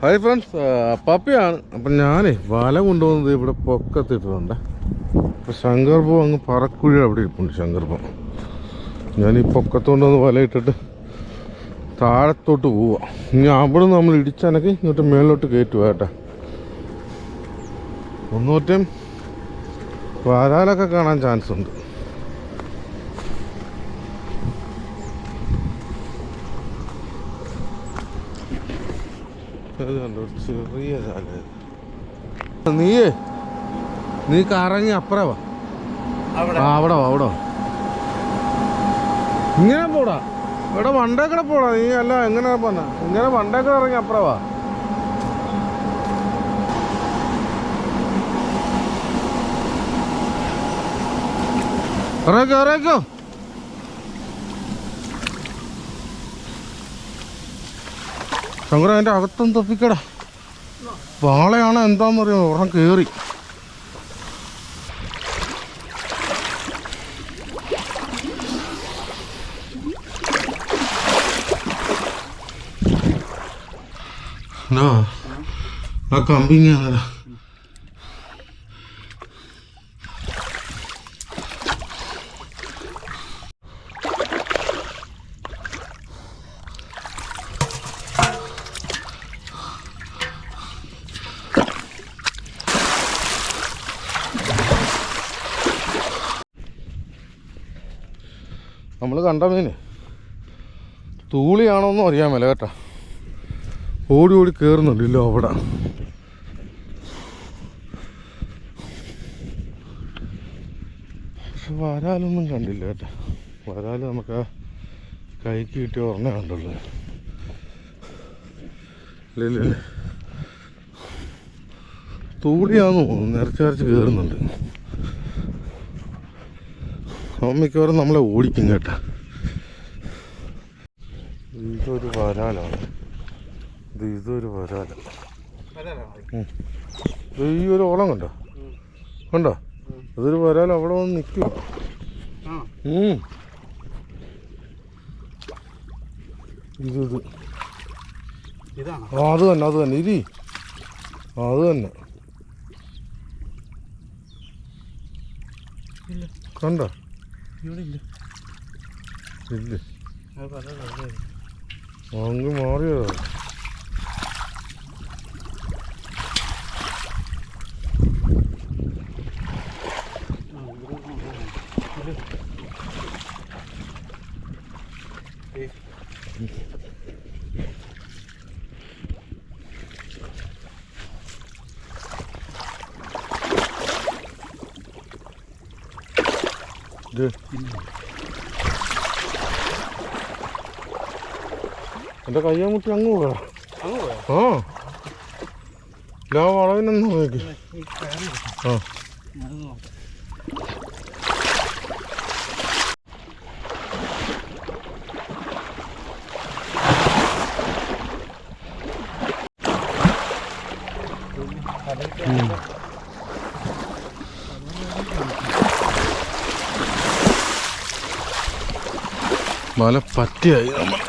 Hi friends പപ്പിയാണ്. അപ്പം ഞാനേ വല കൊണ്ടുവന്നത് ഇവിടെ പൊക്കത്തിട്ടുണ്ട് അപ്പം ശങ്കർപൂ അങ്ങ് പറക്കുഴി അവിടെ ഇരിപ്പുണ്ട് ശങ്കർപൂ ഞാൻ ഈ പൊക്കത്തുകൊണ്ടൊന്ന് വല ഇട്ടിട്ട് താഴത്തോട്ട് പോവാം ഇനി അവിടെ നമ്മൾ ഇടിച്ചാനൊക്കെ ഇങ്ങോട്ട് മേളിലോട്ട് കയറ്റുക കേട്ടോ. ഒന്നൂറ്റം വരാലൊക്കെ കാണാൻ ചാൻസ് ഉണ്ട് അത് കണ്ടോ ഒരു ചെറിയ നീയേ. നീ കറങ്ങി അപ്പുറവാ അവിടെ. അവിടെ അവിടെ ഇങ്ങനെ പോടാ. ഇവിടെ വണ്ടേക്കടെ പോടാ നീ. അല്ല എങ്ങനെ പോന്ന? ഇങ്ങനെ വണ്ടേക്കടെ ഇറങ്ങി അപ്പുറവാ വാ. ഇറങ്ങിക്കോ. ശങ്കര അതിന്റെ അകത്തും തൊപ്പിക്കടാ. വാളയാണ് എന്താണെന്നറിയോ ഒരെണ്ണം കയറി ആ കമ്പിങ്ങാണല്ലോ നമ്മൾ കണ്ട മീന്. തൂളിയാണോന്നും അറിയാൻ മേല കേട്ടോ. ഓടി ഓടി കയറുന്നുണ്ടല്ലോ അവിടെ. പക്ഷെ വരാലൊന്നും കണ്ടില്ല കേട്ടോ. വരാൽ നമുക്ക് കൈക്ക് കിട്ടിയ ഓർമ്മ കണ്ടുള്ളൂ. ഇല്ല ഇല്ല ഇല്ല. തൂളിയാന്ന് തോന്നുന്നു. നിറച്ച് നിറച്ച് കയറുന്നുണ്ട് അവൻ മിക്കവാറും നമ്മളെ ഓടിക്കും കേട്ടാ. ഇതൊരു വരാലാണ്. ഇത് ഇതൊരു വരാലാണ് ഈ ഒരു ഓളം കണ്ടോ? കണ്ടോ? അതൊരു വരാൽ അവിടെ വന്ന് നിൽക്കുക ഇത് ഇത്. ഇതാണ്. ആ അത് തന്നെ അത് തന്നെ. ഇരി. ആ അത് തന്നെ. കണ്ടോ? ഇവിടെ ഇല്ല. ഇല്ല. അങ്ങ് മാറിയോ ആ, ഇവിടെ ഒന്നും ഇല്ല. ഏയ്, ഇത് എന്റെ കയ്യാമുട്ടി അങ്ങ് പോകാ? ആ ലാ വളവിനൊന്നും നോക്കി. ആ അത് നോക്കാം. ഉം. മല പറ്റിയായി. നമ്മൾ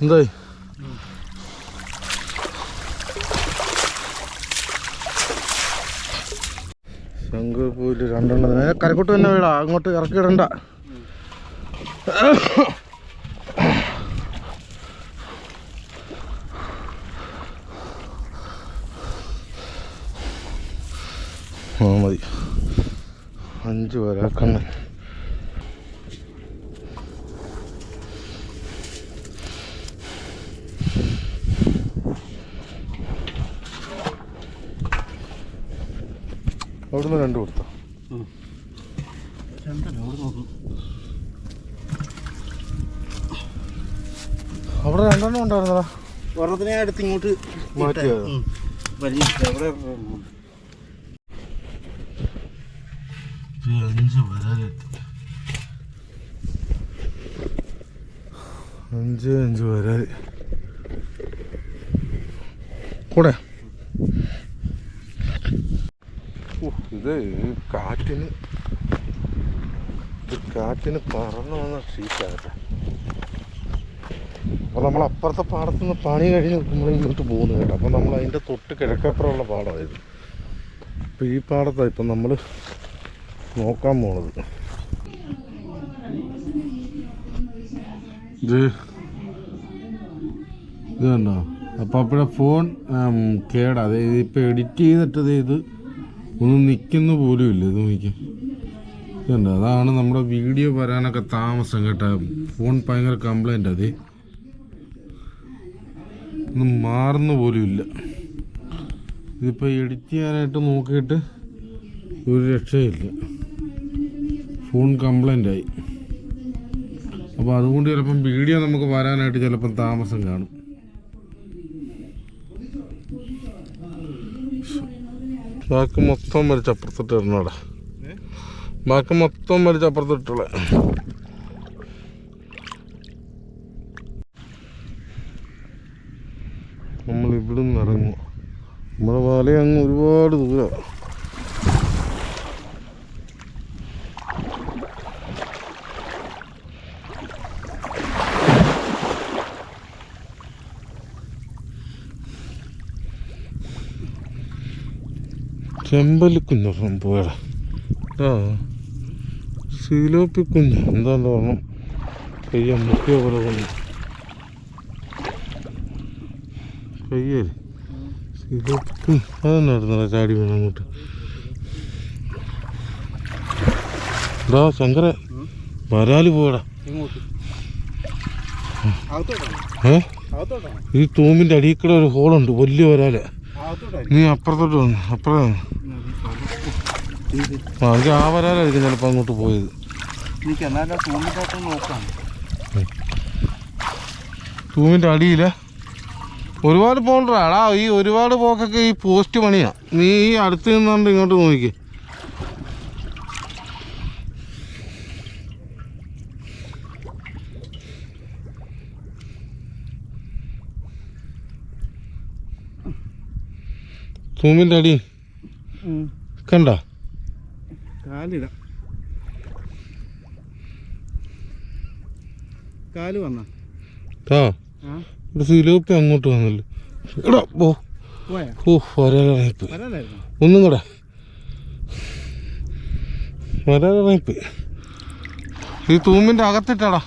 എന്തായി ശംഖുപൂൽ രണ്ടെണ്ണം കരക്കോട്ട് തന്നെ വീടാ? അങ്ങോട്ട് ഇറക്കിയിടണ്ട ആ മതി അഞ്ച് പേരാ കണ്ണൻ അവിടുന്ന് രണ്ട് കൊടുത്തോ. അവിടെ രണ്ടെണ്ണം ഉണ്ടായിരുന്നടാ ഒരെണ്ണത്തിനെ അടുത്ത് ഇങ്ങോട്ട് മാറ്റിയോ? ഇട്ടേ. വലിയ അവിടെ ഒരെണ്ണം. അഞ്ച് വരാലെത്തി അഞ്ച് അഞ്ച് വരെ. കൂടെ. ഇത് കാറ്റിന് ഇത് കാറ്റിന് പറന്നു വന്ന ഷീറ്റാകട്ടെ അപ്പോൾ നമ്മൾ അപ്പുറത്തെ പാടത്തു നിന്ന് പണി കഴിഞ്ഞ് നമ്മൾ ഇങ്ങോട്ട് പോകുന്നു കേട്ടോ. അപ്പോൾ നമ്മൾ അതിന്റെ തൊട്ട് കിഴക്കപ്പുറമുള്ള പാടമായിരുന്നു അപ്പോൾ ഈ പാടത്താണ് ഇപ്പം നമ്മൾ നോക്കാൻ പോണത്. ഇത് ഇത് അപ്പോഴെ ഫോൺ കേടാ. അതായത് ഇപ്പോൾ എഡിറ്റ് ചെയ്തിട്ട് ഇത് ഒന്നും നിൽക്കുന്ന പോലും ഇല്ല. ഇത് നോക്കി ഇതുണ്ട് അതാണ് നമ്മുടെ വീഡിയോ വരാനൊക്കെ താമസം കേട്ടോ. ഫോൺ ഭയങ്കര കംപ്ലൈന്റ് അതെ ഒന്നും മാറുന്ന പോലും ഇല്ല. ഇതിപ്പോൾ എഡിറ്റ് ചെയ്യാനായിട്ട് നോക്കിയിട്ട് ഒരു രക്ഷയില്ല. ഫോൺ കംപ്ലൈന്റ് ആയി. അപ്പോൾ അതുകൊണ്ട് ചിലപ്പം വീഡിയോ നമുക്ക് വരാനായിട്ട് ചിലപ്പം താമസം കാണും. ബാക്കി മൊത്തം വരച്ച് അപ്പുറത്തിട്ട് ഇടണോടാ ബാക്കി മൊത്തം വരച്ച് അപ്പുറത്തിട്ടുള്ള നമ്മൾ ഇവിടുന്ന് ഇറങ്ങും നമ്മുടെ വലയങ്ങ് ഒരുപാട് ദൂരം. ചെമ്പലിക്കുഞ്ഞു സംഭവം ആ സീലോപ്പിക്കുഞ്ഞ് എന്താന്ന് പറഞ്ഞു കയ്യ മുക്കിയ പോലെ കൊണ്ട് കയ്യേ. സീലോപ്പിക്കുഞ്ഞ് അതെന്നായിരുന്നടാ ചാടി വേണം അങ്ങോട്ട്. എന്താ ശങ്കര വരാൽ പോടാ ഏ? ഈ തൂമ്പിന്റെ അടിയിൽ കൂടെ ഒരു ഹോളുണ്ട് വലിയ വരാൽ. നീ അപ്പുറത്തോട്ട് വന്നു അപ്പുറം ആ എനിക്ക് ആ വരാലായിരിക്കും ചിലപ്പോൾ അങ്ങോട്ട് പോയത്. തൂമിന്റെ അടിയില്ല ഒരുപാട് പോണ്ടാടാ ഈ ഒരുപാട് പോക്കൊക്കെ ഈ പോസ്റ്റ് പണിയാ. നീ ഈ അടുത്ത് നിന്നുകൊണ്ട് ഇങ്ങോട്ട് നോക്കി തൂമിന്റെ അടി കണ്ട? കാലിടാം. കാൽ വന്ന? ഇവിടെ സിലോപ്പി അങ്ങോട്ട് വന്നല്ലോ? എടാ പോ. ഓ വരാനിറങ്ങിപ്പ് ഒന്നും കൂടെ. വരാനിറങ്ങിപ്പ് ഈ തൂമിന്റെ അകത്തിട്ടാടാ.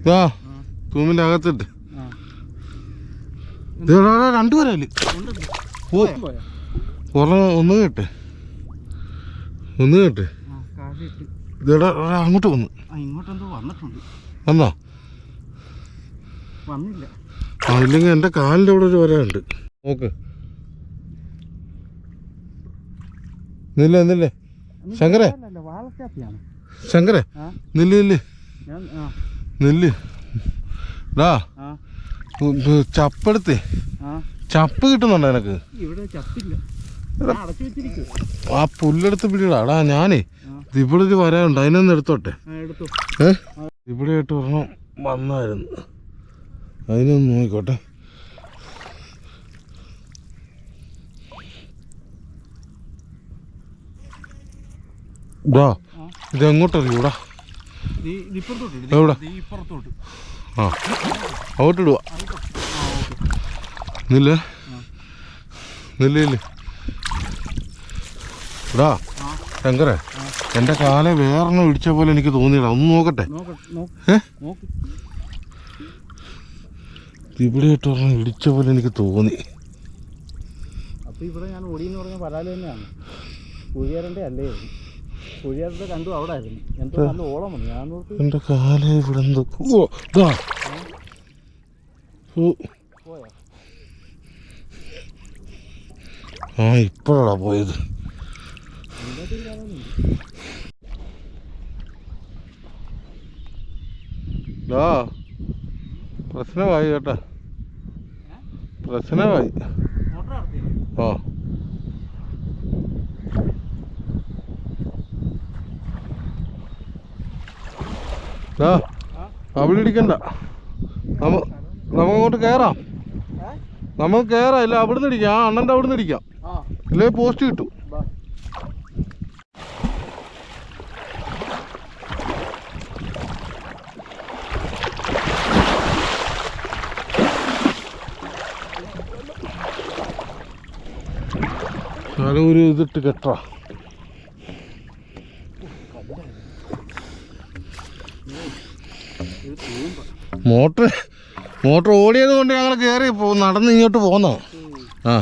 ഇതാ തൂമിന്റെ അകത്തിട്ട്. ആ. ഒന്ന് കേട്ടെ. ഒന്ന് കേട്ടെ. അങ്ങോട്ട് വന്നു. ആ ഇങ്ങോട്ടെന്തോ വന്നിട്ടുണ്ട്. വന്നോ? വന്നില്ല. ആ ഇല്ലെങ്കിൽ എന്റെ കാലിന്റെ അവിടെ ഒരു വരാനുണ്ട് നോക്ക്. നില്ല നില്ലേ. ശങ്കരെ ശങ്കരെ നില്ല നില്ല്. നില്ല്. ഡാ. ചപ്പെടുത്തേ. ചപ്പ് കിട്ടുന്നുണ്ടോ നിനക്ക്? ഇവിടെ ചപ്പില്ല. ആ പുല്ലെടുത്ത് പിടിയിടാടാ ഞാനേ ഇവിടെ ഒരു വരാനുണ്ട് അതിനൊന്ന് എടുത്തോട്ടെ? ആ എടുത്തു. ഏ? ഇവിടെ ആയിട്ട് ഒരെണ്ണം വന്നായിരുന്നു. അതിനൊന്ന് നോക്കിക്കോട്ടെ. ഡാ ആ. ഇത് എങ്ങോട്ടറിയൂടാ നീ ഇപ്പുറത്തോട്ട് ഇട്. എവിടെ? ആ. അങ്ങോട്ടിടുക അങ്ങോട്ട്. ആ ഓക്കെ നില്ലേ. ആ. നില്ലേ ശങ്കറെ എന്റെ കാലെ വേറെണ്ണം ഇടിച്ച പോലെ എനിക്ക് തോന്നിയില്ല ഒന്ന് നോക്കട്ടെ. ഇവിടെ ഇട്ടൊരെണ്ണം ഇടിച്ച പോലെ എനിക്ക് തോന്നി. അപ്പോൾ ഇവിടെ ഞാൻ ഓടിയെന്ന് പറഞ്ഞ പരാൽ തന്നെയാണ്. കുഴിയാരന്റെ അല്ലേ? കുഴിയാരന്റെ രണ്ടും അവിടെ ആയിരുന്നു എന്തോ നല്ല ഓളം വന്നു. ഞാൻ എന്റെ കാല ഇവിടെ എന്തോ ഓ ഇതാ ഓ പോയാ ആ ഇപ്പോഴാടാ പോയത് ആ പ്രശ്നമായി കേട്ടാ പ്രശ്നമായി ആ ആ ആ അവിടെ ഇടിക്കണ്ട. നമ്മ നമുക്കങ്ങോട്ട് കയറാം? നമുക്ക് കയറാം ഇല്ല അവിടുന്ന് ഇടിക്കാം. ആ അണ്ണന്റെ അവിടുന്ന് ഇടിക്കാം. അല്ലേ പോസ്റ്റ് കിട്ടും ഒരു ഇതിട്ട് കെട്ടാ മോട്ടർ മോട്ടർ ഓടിയത് കൊണ്ട് ഞങ്ങൾ കയറി നടന്ന് ഇങ്ങോട്ട് പോന്നോ ആ.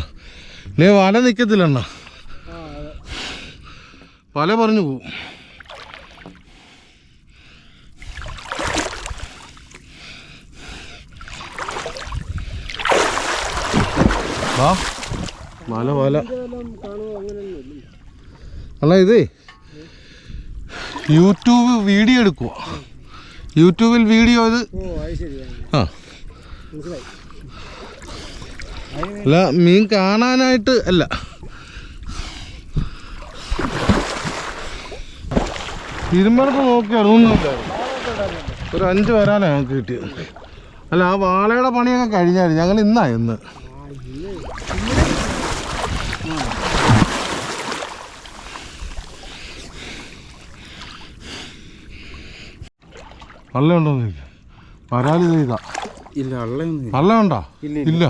ഇല്ലേ വല നിൽക്കത്തില്ലണ്ണ ആ വല പറഞ്ഞു പോവും. ആ വല അല്ല ഇതേ യൂട്യൂബ് വീഡിയോ എടുക്കുക യൂട്യൂബിൽ വീഡിയോ ഇത് ആ. അല്ല മീൻ കാണാനായിട്ട് അല്ല. തിരുമലത്ത് നോക്കിയാൽ ഒന്നുമില്ല ഒരു അഞ്ച് വരാനാണ് ഞങ്ങൾക്ക് കിട്ടിയത്. അല്ല ആ വാളയുടെ പണിയൊക്കെ കഴിഞ്ഞായിരുന്നു. ഞങ്ങൾ ഇന്നാ ഇന്ന്. വള്ള ഉണ്ടോ വരാൽ ചെയ്താ. ഇല്ല അള്ളയൊന്നും ഇല്ല.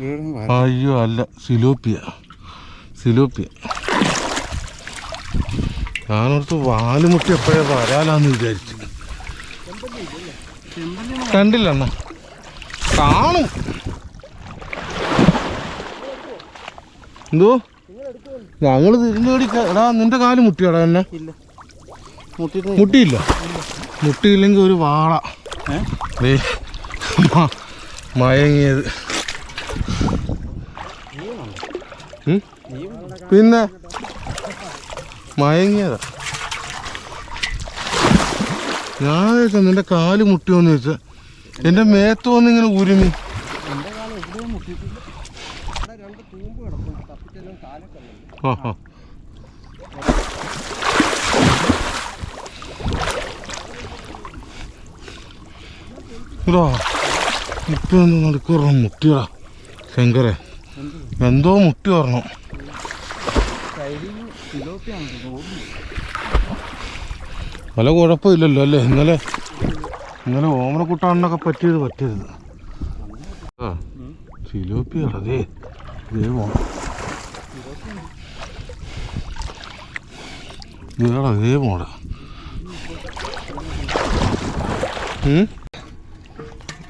അയ്യോ അല്ല. സിലോപ്പിയ. സിലോപ്പിയ. ഞാനോർത്ത് വാലുമുട്ടി എപ്പോഴേ വരാലാന്ന് വിചാരിച്ചു. കണ്ടില്ല അണ്ണ. കാണും. എന്തോ? ഞങ്ങൾ തിരിഞ്ഞോടി എടാ നിന്റെ കാൽ മുട്ടിയടാ എന്നെ മുട്ടിയില്ല. മുട്ടിയില്ലെങ്കിൽ ഒരു വാള. മയങ്ങിയത്. പിന്നെ? മയങ്ങിയതാ. ചോദിച്ചാ നിന്റെ കാൽ മുട്ടിയോന്ന് ചോദിച്ചാ. എന്റെ മേത്തോന്ന് ഇങ്ങനെ ഉരുമി എന്റെ കാലം എവിടെയും മുട്ടിയിട്ടില്ല ഇവിടെ രണ്ട് തൂമ്പ് കിടപ്പുണ്ട് തപ്പിച്ചെല്ലാം കാലൊക്കെ ഉണ്ട് ആ ആ. ഇതാ. മുട്ടി ഒന്ന് നടുക്കുറണം മുട്ടിയടാ. ശങ്കരെ. എന്തോ മുട്ടി പറഞ്ഞു വല്ല കുഴപ്പമില്ലല്ലോ അല്ലേ? ഇന്നലെ ഇന്നലെ ഓമനക്കുട്ടാണ്ണൊക്കെ പറ്റിയത് പറ്റരുത് ആ സിലോപ്പിയാടാ ദൈവമാണ് ദേ പോടാ ഉം?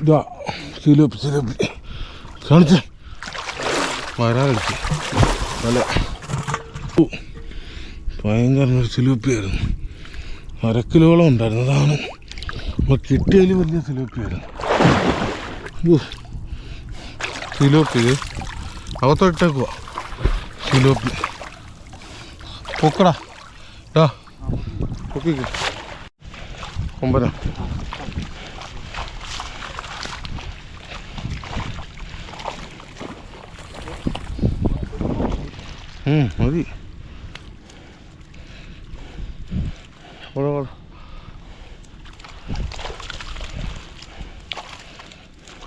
ഇതാ സിലോപ്പി സിലോപ്പി കാണിച്ചേ. നല്ല ഓ, ഭയങ്കര ഒരു സിലൂപ്പിയായിരുന്നു. അര കിലോളം ഉണ്ടായിരുന്നു. കിട്ടിയതിൽ വലിയ സിലൂപ്പിയായിരുന്നു. സിലോപ്പി ഇത് അകത്തോട്ടേക്കുവാ സിലോപ്പി പൊക്കടാ. പൊക്കിക്ക്. കൊമ്പന മതി.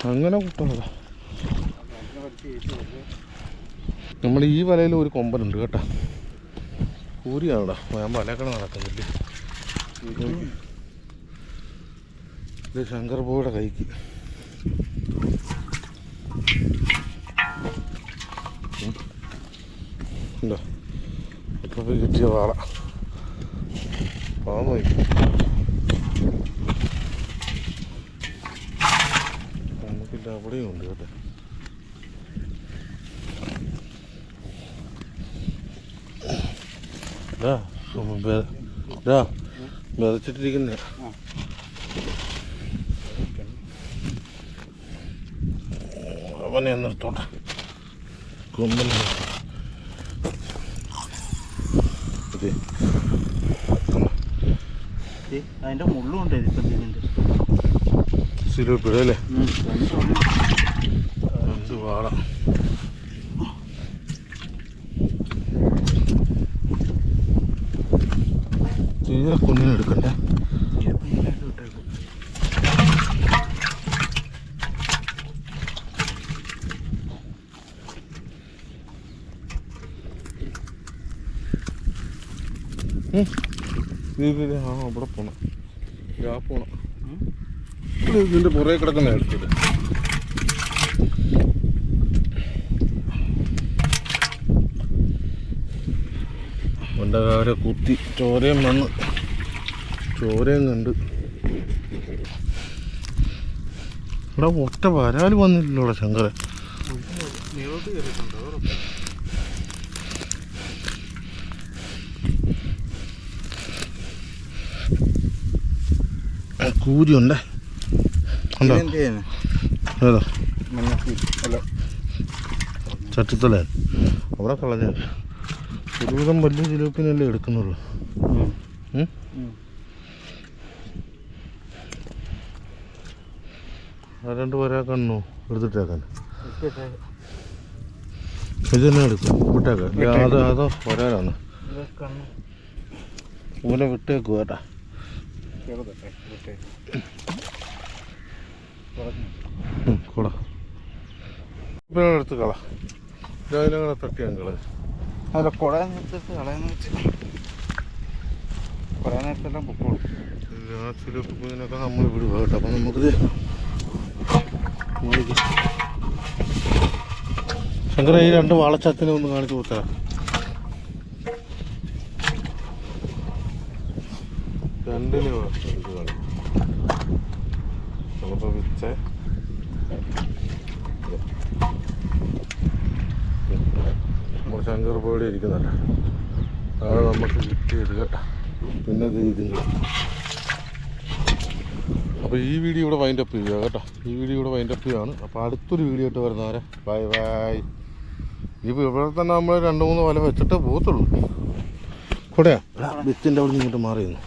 അങ്ങനെ കുട്ടുന്നതാ നമ്മൾ ഈ വലയിൽ ഒരു കൊമ്പനുണ്ട് കേട്ടോ. ഊരിയാണോടാ? ഞാൻ വലക്കണ നടക്കുന്നില്ല ശങ്കർ പോയുടെ കൈക്ക്. ഉണ്ടോ പോയി കിട്ടിയ വാള പാവം പോയി നമുക്കില്ല അവിടെയും ഉണ്ട് കേട്ടോ വെ- വിതച്ചിട്ടിരിക്കുന്ന അവനെ നിർത്തോട്ടെ കൊമ്പൻ അതെ ഏ, അതിന്റെ മുള്ളുണ്ട് ഇപ്പം ഇതിന്റെ സിലോപ്പിട അല്ലേ ഉം, രണ്ടെണ്ണം. എന്ത് വാള തീരെ കുഞ്ഞിനെ അവിടെ പോണം. ആ പോണം. ഇതിന്റെ പുറകെ കിടക്കുന്ന എടുത്തിട്ട് കൊണ്ടകാരെ കുത്തി ചോരയും വന്ന്. ചോരയും കണ്ട്. ഇവിടെ ഒറ്റ വരാൽ വന്നില്ലല്ലോ ശങ്കരൻ. കയറിയിട്ടുണ്ട് കൂരിയുണ്ടേ. ഉണ്ടോ? ഏതാ? അല്ല. ചട്ടിത്തല അവിടെ കളഞ്ഞ ഒരുവിധം വലിയ ജിലേപ്പിനല്ലേ എടുക്കുന്നുള്ളൂ രണ്ട് വരാ കണ്ണു എടുത്തിട്ടേക്കാൻ. ഇത് തന്നെ എടുക്കും? വിട്ടേക്കാം. അത് അതോ വരാനാണ് ഇവനെ വിട്ടേക്കും കേട്ടാ. ഉം, കൊള. എടുത്ത് കള ഇതിനങ്ങനെ തട്ടിയാ കള. അല്ല നേരത്തെ കളയാന്ന് വെച്ച് കുറേ നേരത്തെല്ലാം പൊക്കോളൂ രാത്രി കുഞ്ഞിനൊക്കെ നമ്മൾ വിടുക കേട്ടോ. അപ്പം നമുക്കിത്. ശങ്കര ഈ രണ്ട് വാളച്ചത്തിനെ ഒന്ന് കാണിച്ചു കൊടുത്തരാ. രണ്ടിന് ഇത് കാണിക്കും നമ്മളിപ്പോൾ വിച്ച നമ്മൾ ശങ്കർ പോയി ഇരിക്കുന്നല്ല അത് നമുക്ക് കിട്ടിയത് കേട്ടോ. പിന്നെ ഇത്. അപ്പോൾ ഈ വീഡിയോ ഇവിടെ വൈൻഡപ്പ് ചെയ്യുക കേട്ടോ. ഈ വീഡിയോ ഇവിടെ വൈൻഡപ്പ് ചെയ്യുകയാണ്. അപ്പോൾ അടുത്തൊരു വീഡിയോ ആയിട്ട് വരുന്നവരെ ബൈ ബൈ ഇപ്പോൾ ഇവിടെ തന്നെ നമ്മൾ രണ്ട് മൂന്ന് വല വെച്ചിട്ട് പോകത്തുള്ളൂ. കൂടെയാ? ബിച്ചിന്റെ അവിടെ നിന്ന് ഇങ്ങോട്ട് മാറിയിരുന്നു.